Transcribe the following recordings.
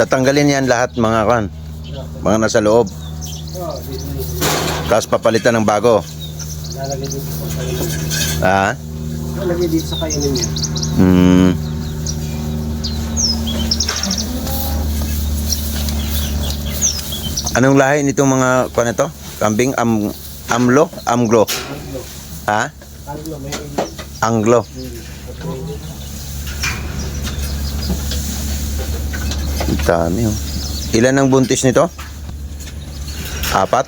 Tatanggalin yan lahat mga kan. Mga nasa loob. Tapos papalitan ng bago. Lalagay dito sa kainin. Ah? Lalagay dito sa kainin niya. Hmm. Anong lahi nitong mga kuan ito? Kambing am amlo, amglo. Anglo. Ha? Anglo, may Anglo. Ang dami oh. Ilan ang buntis nito? Apat?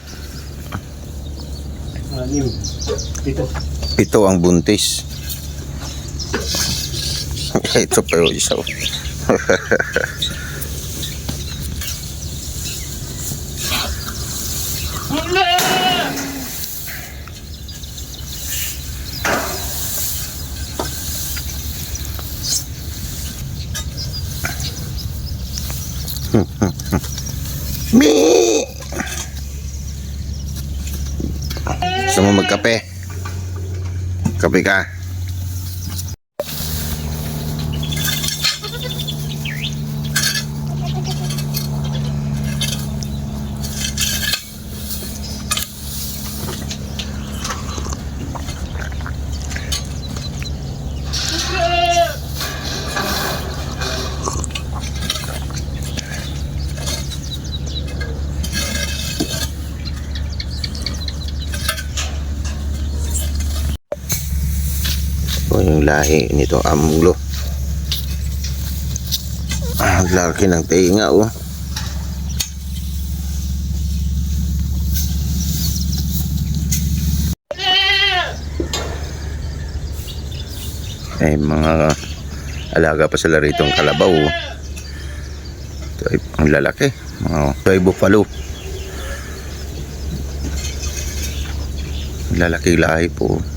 Anim. Dito. Pito ang buntis. Ito pa yung isa. oh. Me! Gusto mo magkape? Kape ka. Ito yung lahi nito, amlo. Ah, ang laki ng tinga, oh. Eh, mga alaga pa sila rito ang kalabaw. oh. Ito ay ang lalaki. Mga ito ay buffalo. Lalaki lahi po.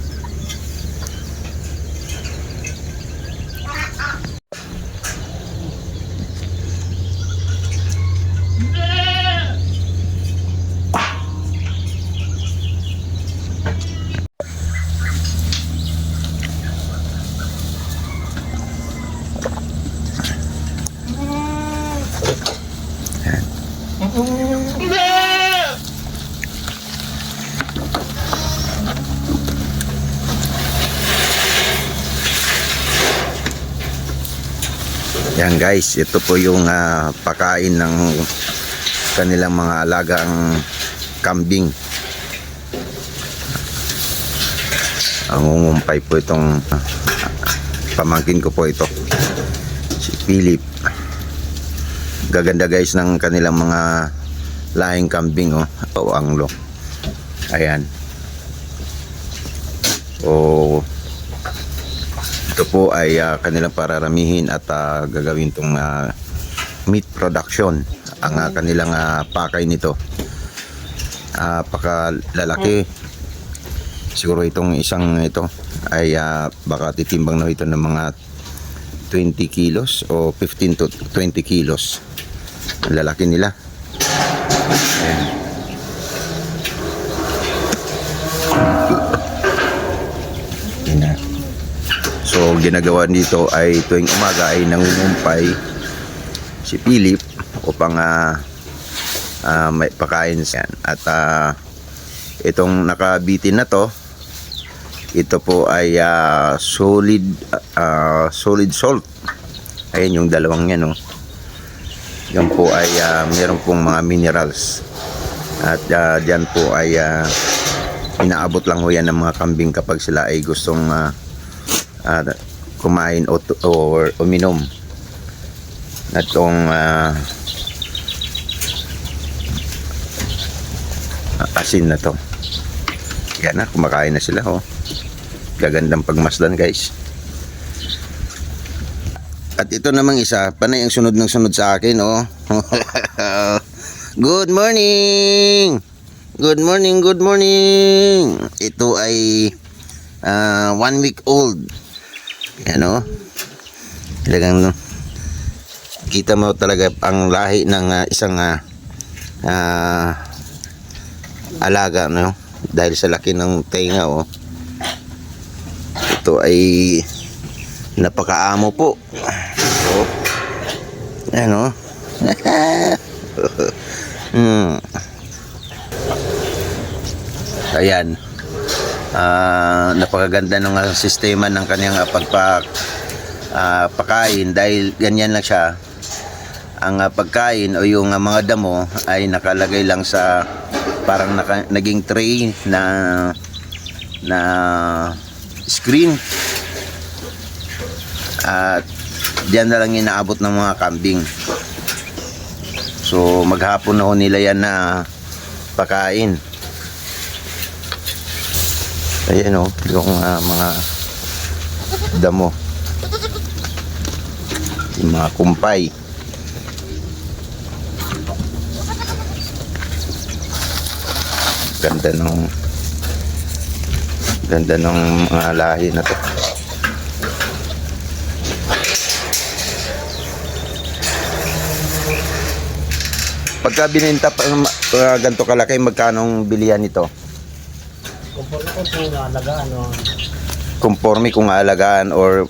Guys, ito po yung ah, pakain ng kanilang mga alagang kambing. Ang umumpay po itong ah, pamangkin ko po ito. Si Philip. Gaganda guys ng kanilang mga lahing kambing oh. O anglo. Ayan. So, ito po ay ah, kanilang pararamihin at ah, gagawin itong ah, meat production. Ang ah, kanilang ah, pakay nito. Ah, lalaki. Siguro itong isang ito ay ah, baka titimbang na ito ng mga 20 kilos o 15 to 20 kilos. Ang lalaki nila. Ayan. So ginagawa dito ay tuwing umaga ay nangungumpay si Philip upang ah, ah, may pakain siya. At ah, itong nakabitin na to, ito po ay ah, solid ah, solid salt. Ayan yung dalawang yan oh. Yan po ay ah, meron pong mga minerals. At ah, diyan po ay ah, inaabot lang ho yan ng mga kambing kapag sila ay gustong ah, ah, kumain o, or uminom. Na itong ah, asin na to. Yan na kumakain na sila oh. gagandang pagmasdan guys. At ito namang isa panay ang sunod ng sunod sa akin oh. good morning! Good morning good morning! Ito ay ah, one week old yan o. Talagang kita mo talaga ang lahi ng ah, isang ah, ah, alaga no dahil sa laki ng tenga oh. Ito ay napakaamo po. Oh. Ano? hmm. Ayan. Ah, napakaganda ng ah, sistema ng kanyang ah, pagpa ah, pakain dahil ganyan lang siya. Ang ah, pagkain o yung ah, mga damo ay nakalagay lang sa parang naka, naging tray na na screen at diyan na lang inaabot ng mga kambing. So maghapon na ho nila yan na pakain. Ayan o, yung ah, mga damo. Yung mga kumpay. Ganda nung ganda ng mga lahi na to. Pagka bininta pa uh, ganito kalaki, magkano bilihan nito? Kung nalagaan, no? Conforme kung alagaan or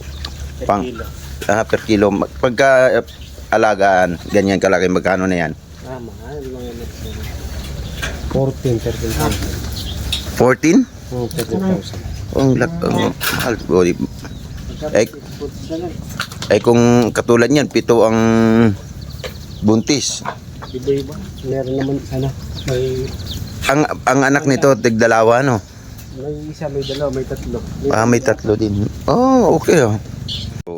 Per Pang- kilo. ah, per kilo. Pagka uh, alagaan, ganyan kalaki, magkano na yan? Ah, mahal. Mga next one. 14, 13,000. 14? Oh, 13,000. Ang lak, ang mahal. O, di- Eh. Eh kung katulad niyan, pito ang buntis. Iba-iba. Meron naman, ano, may, Ang ang anak nito tigdalawa no. May isa, may dalawa, may tatlo. Ah, may tatlo din. Oh, okay oh. So,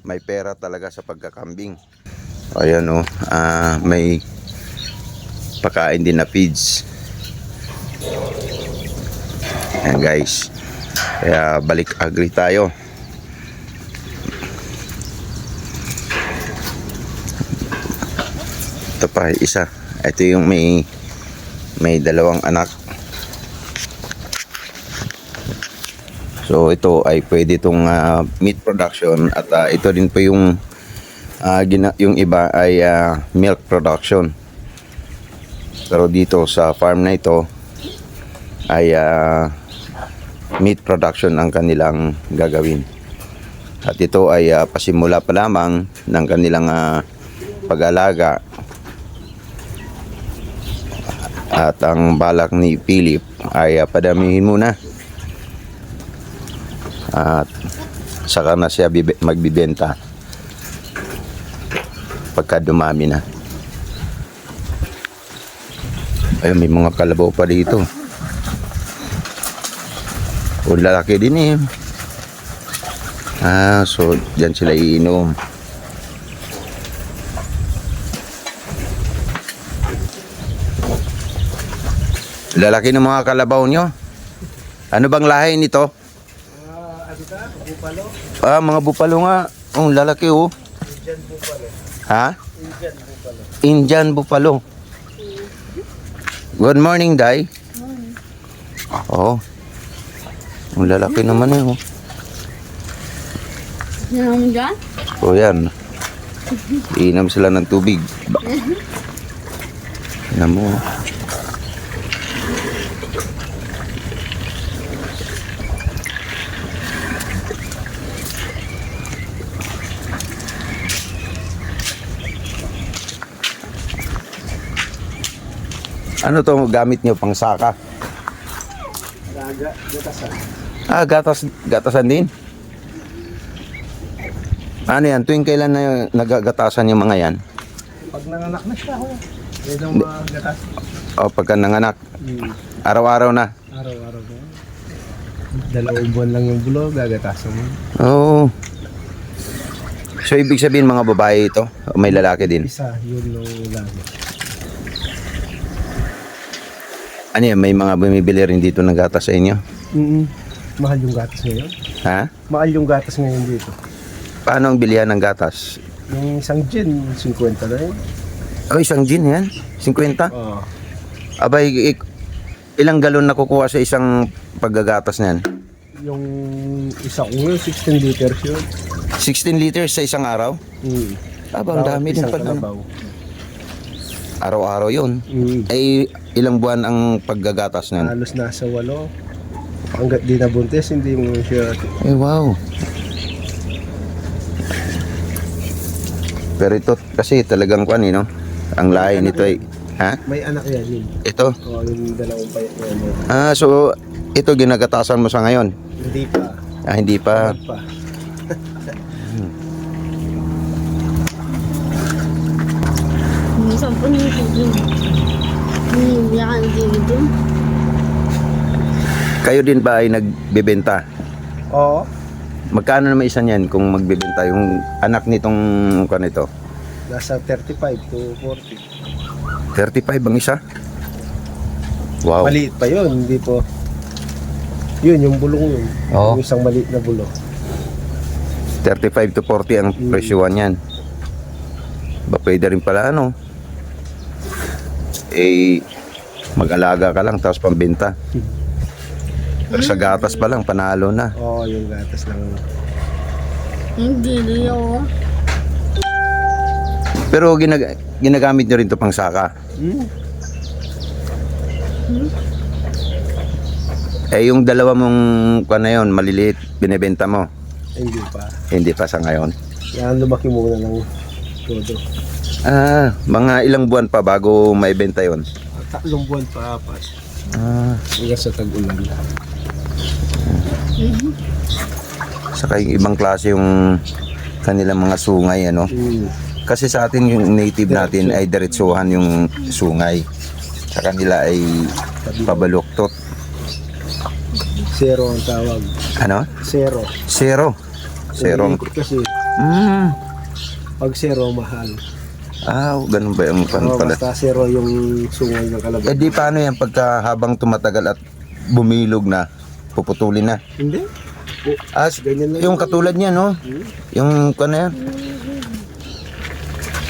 may pera talaga sa pagkakambing. Ayan oh, ah, may pakain din na feeds. Ayan guys. Kaya balik agri tayo. Ito pa, isa. Ito yung may may dalawang anak. So ito ay pwede itong ah, meat production at ah, ito din po yung ah, gina- yung iba ay ah, milk production. Pero dito sa farm na ito ay ah, meat production ang kanilang gagawin. At ito ay ah, pasimula pa lamang ng kanilang ah, pag-alaga. At ang balak ni Philip ay ah, padamihin muna at saka na siya bibe- magbibenta. Pagka dumami na. Ayun may mga kalabaw pa dito. O lalaki din eh. Ah so dyan sila iinom. Lalaki ng mga kalabaw nyo? Ano bang lahi nito? Bupalo? Ah, mga bupalo nga. Oh, lalaki oh. Indian bupalo. Ha? Indian bupalo. Indian bupalo. Good morning, Day. Oh. Ang lalaki naman eh. Oh. Yan dyan? So yan. Inom sila ng tubig. Tingnan mo. Ano to gamit nyo pang saka? Gatasan. Ah, gatas, gatasan din. Ano yan? Tuwing kailan na nagagatasan yung mga yan? Pag nanganak na siya, ho. Yan ang mga gatas. O pagka nanganak, Hmm. araw-araw na. Araw-araw ba? Dalawang buwan lang yung bulo, gagatasan mo. Oo. So, ibig sabihin mga babae ito? O may lalaki din? Isa, yun yung lagi. Ano yan? May mga bumibili rin dito ng gatas sa inyo? Mm Mahal yung gatas ngayon. Ha? Mahal yung gatas ngayon dito. Paano ang bilihan ng gatas? Yung isang gin, 50 na yun. Oh, isang gin yan? 50? Oo. Abay, ik- ilang galon nakukuha sa isang paggagatas niyan? Yung isa ko ngayon, 16 liters yun. 16 liters sa isang araw? Mm. Aba, ang Bawat dami din isang pala. kalabaw. Araw-araw yun. Mm. Ay, ilang buwan ang paggagatas niyan? Halos nasa walo. Hanggat di nabuntis, hindi mo siya Ay, wow. Pero ito kasi talagang kwan eh, no? Ang lahi nito ay... Ha? May anak yan yun. Ito? O, yung dalawang payat na yan. Ah, so ito ginagatasan mo sa ngayon? Hindi pa. Ah, hindi pa. Wag pa. Minsan po nito din. Hinihiyakan din ito. Kayo din ba ay nagbebenta? Oo. Magkano naman isa niyan kung magbebenta yung anak nitong kwan ito? Nasa 35 to 40. 35 ang isa? Wow. Maliit pa yun, hindi po. Yun, yung bulong yun. Oo. Yung isang maliit na bulong. 35 to 40 ang Mm. presyuan niyan. Ba pwede rin pala ano? Eh, mag-alaga ka lang tapos pambenta. Pero sa gatas pa lang, panalo na. Oo, yung gatas lang. Hindi ako. Pero ginag- ginagamit nyo rin to pang saka. Hmm. Eh, yung dalawa mong kwan na yun, maliliit, binibenta mo. Hindi pa. Hindi pa sa ngayon. Yan, lumaki muna ng todo. Ah, mga ilang buwan pa bago maibenta yon. Tatlong buwan pa apat. Ah, Hanggang sa tag-ulan. saka yung ibang klase yung kanilang mga sungay, ano. Hmm. Kasi sa atin yung native natin ay diretsuhan yung sungay. Sa kanila ay pabaluktot. Zero ang tawag. Ano? Zero. Zero. Zero. Kasi Mm. pag zero, mahal. Ah, ganun ba yung pan Oo, pala? basta zero yung sungay ng kalabaw. Eh di paano yan pagka habang tumatagal at bumilog na, puputulin na? Hindi. As, Ganyan lang. yung katulad niya, no? Yung kano yan?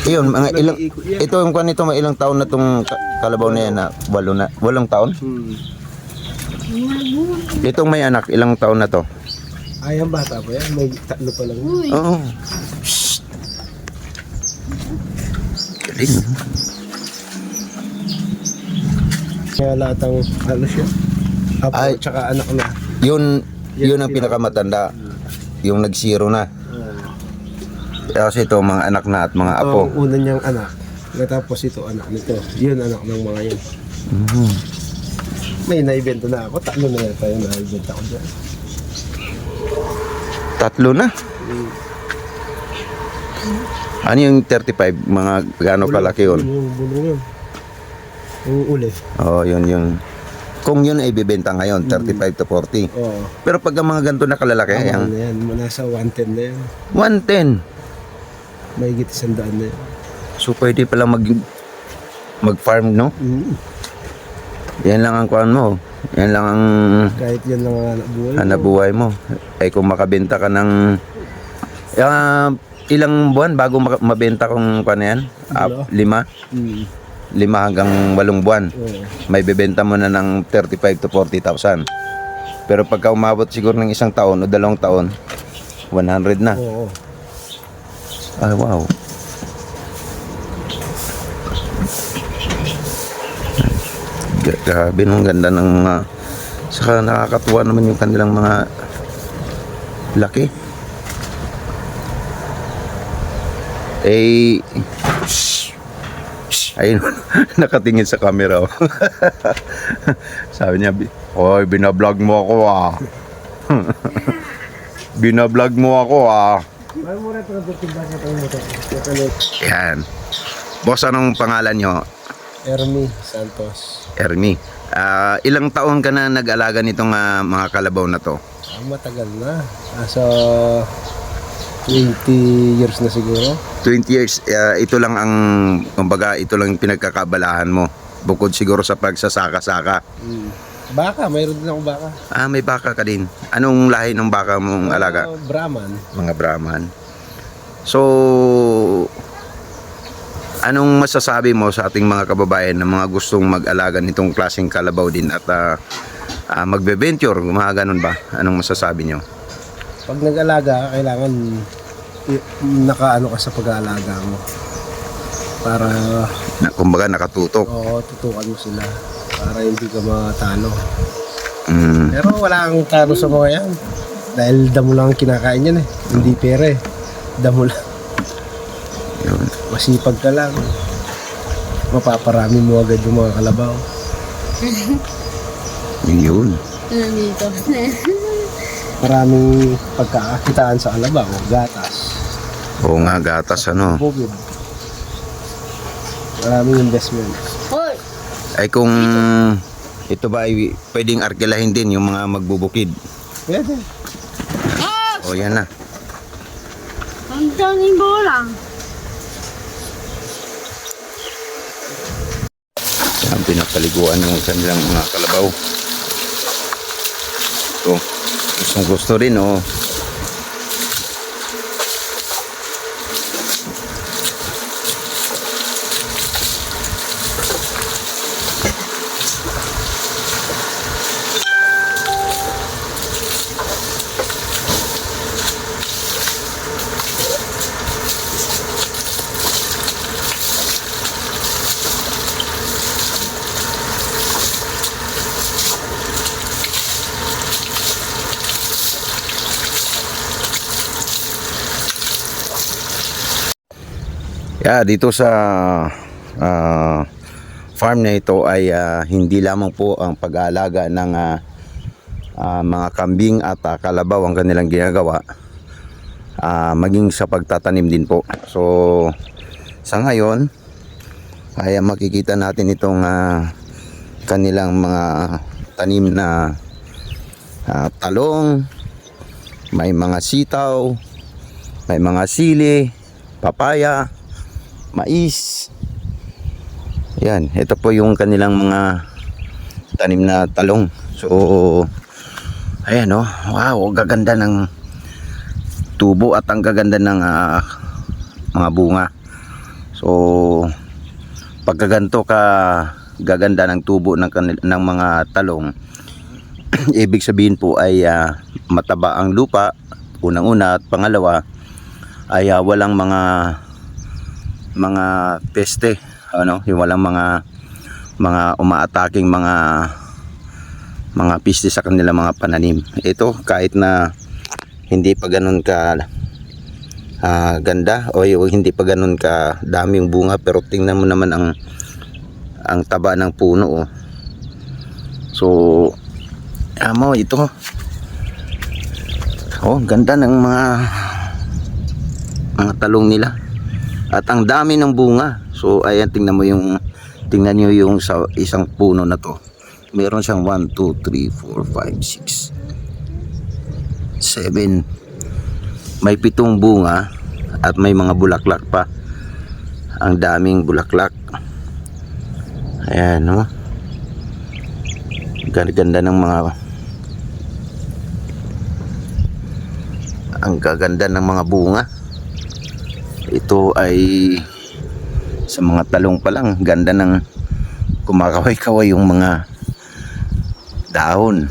Iyon, mga ilang, ito yung kwan ito, mga ilang taon na tong ka- kalabaw na yan na, walo na, walong taon? Hmm. Itong may anak, ilang taon na to? Ay, ang bata pa yan. May tatlo pa lang. Oo. Shh. Galing. Kaya lahat ang ano siya. Apo, Ay. tsaka anak na. Yun, yun ang pinakamatanda. Yung nag-zero na. Kasi ito, mga anak na at mga Ito apo. ang una niyang anak. Tapos ito, anak nito. Yun, anak ng mga yun. Mhm. May naibenta na ako. Tatlo na yata yung naibenta ko dyan. Tatlo na. Ano yung 35? Mga gaano kalaki yun? Yung bulong yun. Yung uli. Oo, yun yung... Kung yun ay bibenta ngayon, 35 to 40. Oo. Pero pag ang mga ganito na kalalaki, Tama yung na yan. Nasa 110 na yan. 110. May higit isang daan na yan. So pwede pala mag mag-farm, no? Mm. Yan lang ang kuhan mo. Yan lang ang Kahit yan lang ang buhay. hanap buhay mo. Eh kung makabenta ka ng Ah, ilang buwan bago mabenta kung na yan? Dalawa. lima? Mm. Lima hanggang walong buwan. Oo. May bebenta mo na ng 35 to 40,000. Pero pagka umabot siguro ng isang taon o dalawang taon, 100 na. Oo. Ah, wow. Gra- Grabe nung ganda ng mga saka nakakatuwa naman yung kanilang mga laki. Eh shh, shh, ayun nakatingin sa camera. oh. Sabi niya, "Bi- "Oy, binablog mo ako ah." binablog mo ako ah. Yan. Boss, anong pangalan nyo? Ermi Santos. Ermi. Ah, ilang taon ka na nag-alaga nitong ah, mga kalabaw na to? Ah, matagal na. Nasa 20 years na siguro. 20 years, ah, ito lang ang, kumbaga, ito lang pinagkakabalahan mo. Bukod siguro sa pagsasaka-saka. Mm. Baka, mayroon din ako baka. Ah, may baka ka din. Anong lahi ng baka mong alaga? Ah, Brahman. Mga Brahman. So, anong masasabi mo sa ating mga kababayan na mga gustong mag-alaga nitong klaseng kalabaw din at ah, ah, magbe-venture, mga ganun ba? Anong masasabi nyo? Pag nag-alaga, kailangan i- nakaano ka sa pag-aalaga mo. Para, Na, kumbaga nakatutok. oo, tutukan mo sila. Para hindi ka matalo. Mm. Pero wala kang talo sa mga yan. Dahil damo lang ang kinakain yan eh. Hindi pera eh. Damo lang. Yun. Masipag ka lang. Mapaparami mo agad yung mga kalabaw. Yun. Nandito. Maraming pagkakakitaan sa kalabaw. Gatas. Oo nga, gatas ano. Bukid. Maraming investment. Hoy! Ay kung ito ba ay pwedeng arkilahin din yung mga magbubukid. Pwede. O yan na. Ang daming bola. Yan, pinapaliguan yung kanilang mga kalabaw. Ito. Gustong gusto rin oh. Yeah, dito sa ah, farm na ito ay ah, hindi lamang po ang pag-aalaga ng ah, ah, mga kambing at ah, kalabaw ang kanilang ginagawa. Ah, maging sa pagtatanim din po. So sa ngayon ay makikita natin itong ah, kanilang mga tanim na ah, talong, may mga sitaw, may mga sili, papaya, mais. Yan, ito po yung kanilang mga tanim na talong. So, ayan oh, wow, gaganda ng tubo at ang gaganda ng ah, mga bunga. So, pagkaganto ka gaganda ng tubo ng, ng mga talong, ibig sabihin po ay ah, mataba ang lupa, unang-una at pangalawa ay ah, walang mga mga peste ano yung walang mga mga umaataking mga mga piste sa kanilang mga pananim. Ito kahit na hindi pa ganun ka ah, ganda o hindi pa ganun ka daming bunga pero tingnan mo naman ang ang taba ng puno oh. so amo ito. Oh ganda ng mga mga talong nila at ang dami ng bunga. So ayan tingnan mo yung tingnan nyo yung sa isang puno na to. Meron siyang 1, 2, 3, 4, 5, 6 7 may pitong bunga at may mga bulaklak pa. Ang daming bulaklak. Ayan no? Ganda ng mga ang gaganda ng mga bunga ito ay sa mga talong pa lang ganda ng kumakaway-kaway yung mga dahon.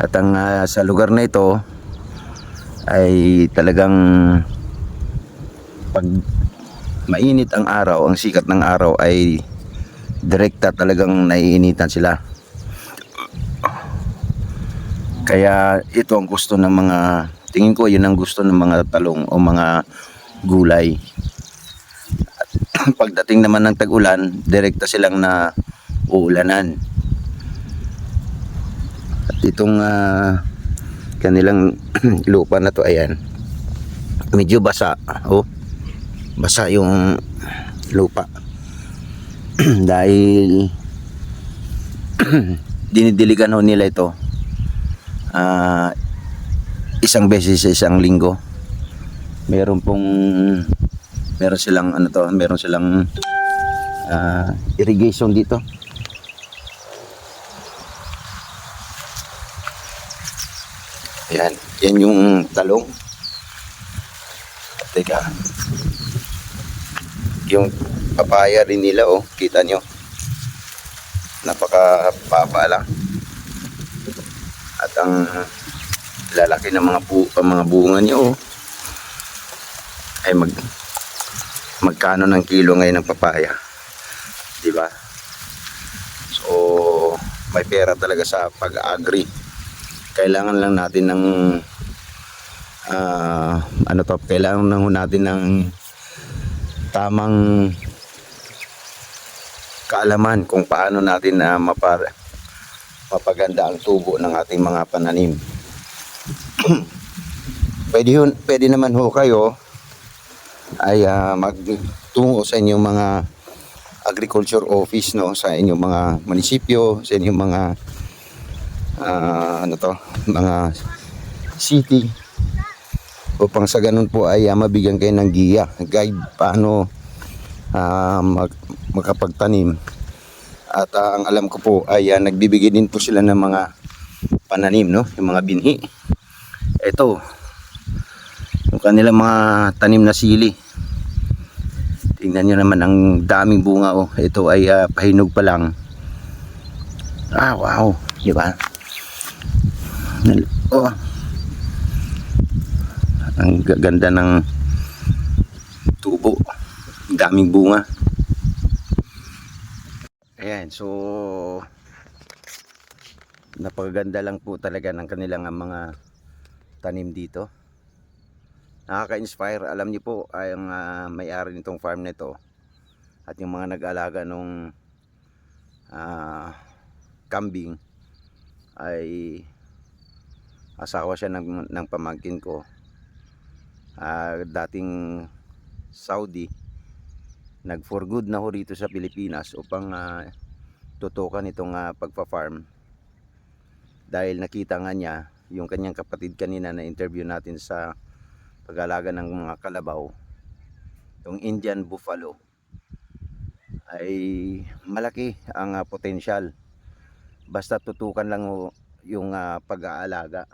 At ang ah, sa lugar na ito ay talagang pag mainit ang araw ang sikat ng araw ay direkta talagang naiinitan sila. Kaya ito ang gusto ng mga tingin ko yun ang gusto ng mga talong o mga gulay. At pagdating naman ng tag-ulan direkta silang na uulanan. At itong ah, kanilang lupa na to ayan. Medyo basa oh. Basa yung lupa. Dahil dinidiligan ho nila ito. Ah, isang beses sa isang linggo. Meron pong meron silang ano to meron silang ah, irrigation dito. Yan yan yung talong. Teka. Yung papaya rin nila oh kita nyo. Napaka baba lang. At ang lalaki ng mga bu ang mga bunga niya oh. Ay mag magkano ng kilo ngayon ng papaya? Di ba? So may pera talaga sa pag-agri. Kailangan lang natin ng ah, ano to? Kailangan lang natin ng tamang kaalaman kung paano natin na mapar mapaganda ang tubo ng ating mga pananim. pwede, yun, pwede naman ho kayo ay ah, magtungo sa inyong mga agriculture office no sa inyong mga munisipyo, sa inyong mga ah, ano to, mga city upang sa ganun po ay ah, mabigyan kayo ng giya, guide paano ah, mag, makapagtanim. At ah, ang alam ko po ay ah, nagbibigay din po sila ng mga pananim, no? Yung mga binhi. Ito, yung kanilang mga tanim na sili. Tingnan nyo naman ang daming bunga oh. Ito ay ah, pahinog pa lang. Ah, wow. Di ba? Oh. Ang ganda ng tubo. Daming bunga. Ayan, so napakaganda lang po talaga ng kanilang ah, mga tanim dito. Nakaka-inspire. Alam niyo po, ay ang ah, may-ari nitong farm nito at yung mga nag-alaga nung ah, kambing ay asawa siya ng, ng pamangkin ko. Ah, dating Saudi nag for good na ho rito sa Pilipinas upang ah, tutukan itong ah, pagpa-farm dahil nakita nga niya yung kanyang kapatid kanina na interview natin sa pag-alaga ng mga kalabaw yung Indian buffalo ay malaki ang ah, potensyal. Basta tutukan lang yung ah, pag-aalaga.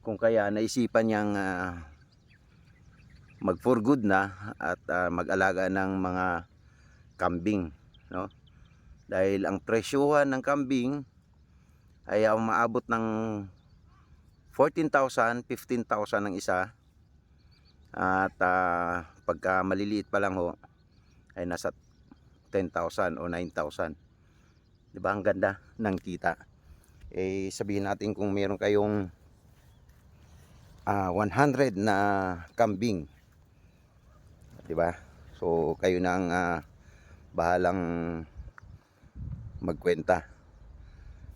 Kung kaya naisipan niyang ah, mag for good na at ah, mag-alaga ng mga kambing no? Dahil ang presyuhan ng kambing ay ah, umaabot ng 14,000 15,000 ang isa. At ah, pagka maliliit pa lang ho ay nasa 10,000 o 9,000 di ba? Ang ganda ng kita. Eh sabihin natin kung meron kayong ah, 100 na kambing. 'di ba? So kayo na ang ah, bahalang magkwenta.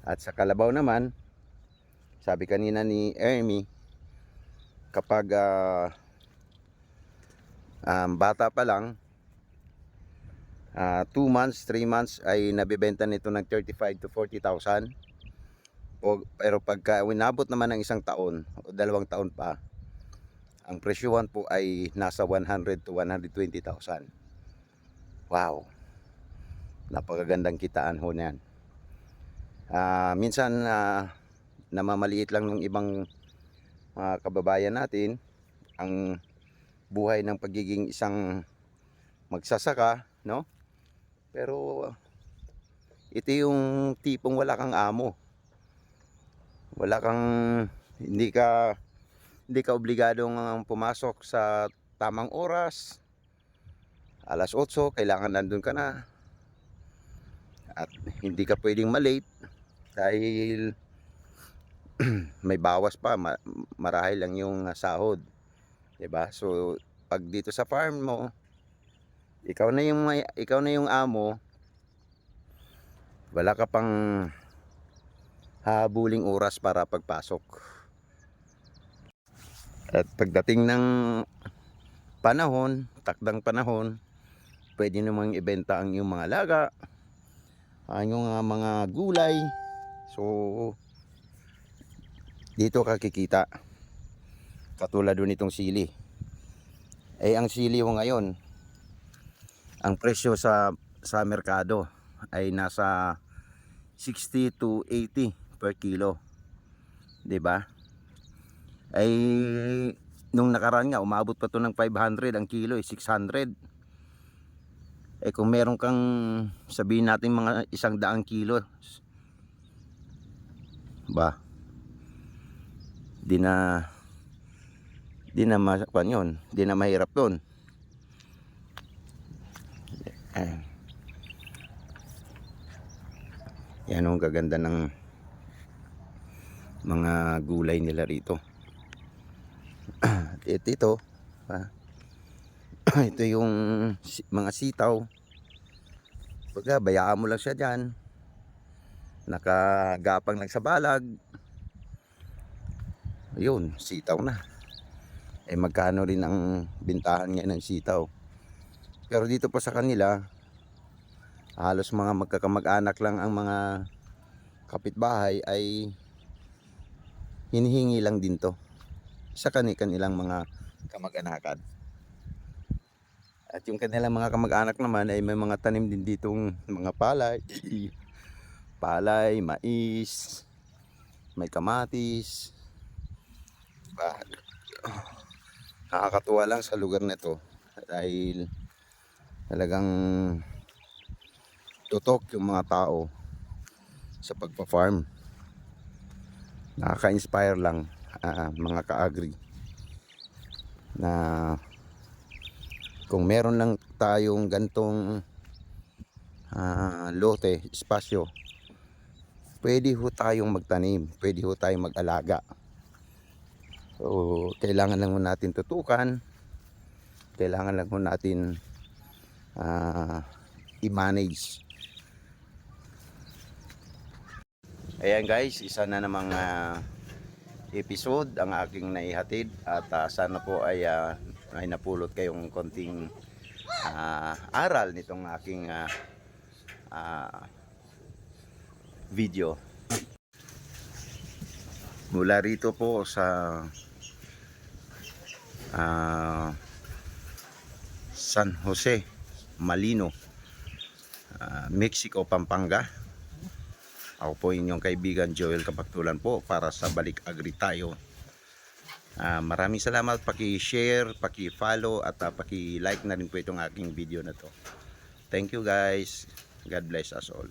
At sa kalabaw naman, sabi kanina ni Ermi, kapag ah, um, bata pa lang, 2 months, 3 months ay nabibenta nito ng 35 to 40,000. O, pero pagka winabot naman ng isang taon o dalawang taon pa, ang presyuhan po ay nasa 100 to 120,000. Wow. Napakagandang kitaan ho niyan. Ah, minsan ah, namamaliit lang ng ibang mga kababayan natin ang buhay ng pagiging isang magsasaka, no? Pero ito yung tipong wala kang amo. Wala kang hindi ka hindi ka obligadong pumasok sa tamang oras. Alas 8, kailangan nandun ka na. At hindi ka pwedeng malate dahil may bawas pa, ma- marahil lang yung uh, sahod. 'Di ba? So pag dito sa farm mo, ikaw na yung may, ikaw na yung amo. Wala ka pang habuling oras para pagpasok. At pagdating ng panahon, takdang panahon, pwede namang ibenta ang iyong mga laga, ang iyong mga, mga gulay. So, dito ka kikita. Katulad doon itong sili. Eh, ang sili mo ngayon, ang presyo sa sa merkado ay nasa 60 to 80 per kilo. 'Di ba? ay nung nakaraan nga umabot pa to ng 500 ang kilo eh 600 eh kung meron kang sabihin natin mga isang daang kilo ba di na di na masapan yun di na mahirap yun yan ang gaganda ng mga gulay nila rito ito ito ah. ito yung mga sitaw. Pagka bayaan mo lang siya dyan. Nakagapang lang sa balag. Ayun, sitaw na. Eh magkano rin ang bintahan ngayon ng sitaw. Pero dito po sa kanila, halos mga magkakamag-anak lang ang mga kapitbahay ay hinihingi lang din to sa kani-kanilang mga kamag-anakan. At yung kanilang mga kamag-anak naman ay may mga tanim din ditong mga palay, palay, mais, may kamatis. Diba? Nakakatuwa lang sa lugar na to dahil talagang tutok yung mga tao sa pagpa-farm. Nakaka-inspire lang ah, mga ka-agri na kung meron lang tayong gantong ah, lote, espasyo, pwede ho tayong magtanim, pwede ho tayong mag-alaga. So, kailangan lang natin tutukan, kailangan lang natin ah, i-manage. Ayan guys, isa na namang ah, episode ang aking naihatid at ah, sana po ay ah, ay napulot kayong konting ah, aral nitong aking ah, ah, video. Mula rito po sa ah, San Jose, Malino, ah, Mexico, Pampanga. Ako po inyong kaibigan Joel Kapaktulan po para sa Balik Agri tayo. Ah, maraming salamat paki-share, paki-follow at ah, paki-like na rin po itong aking video na to. Thank you guys. God bless us all.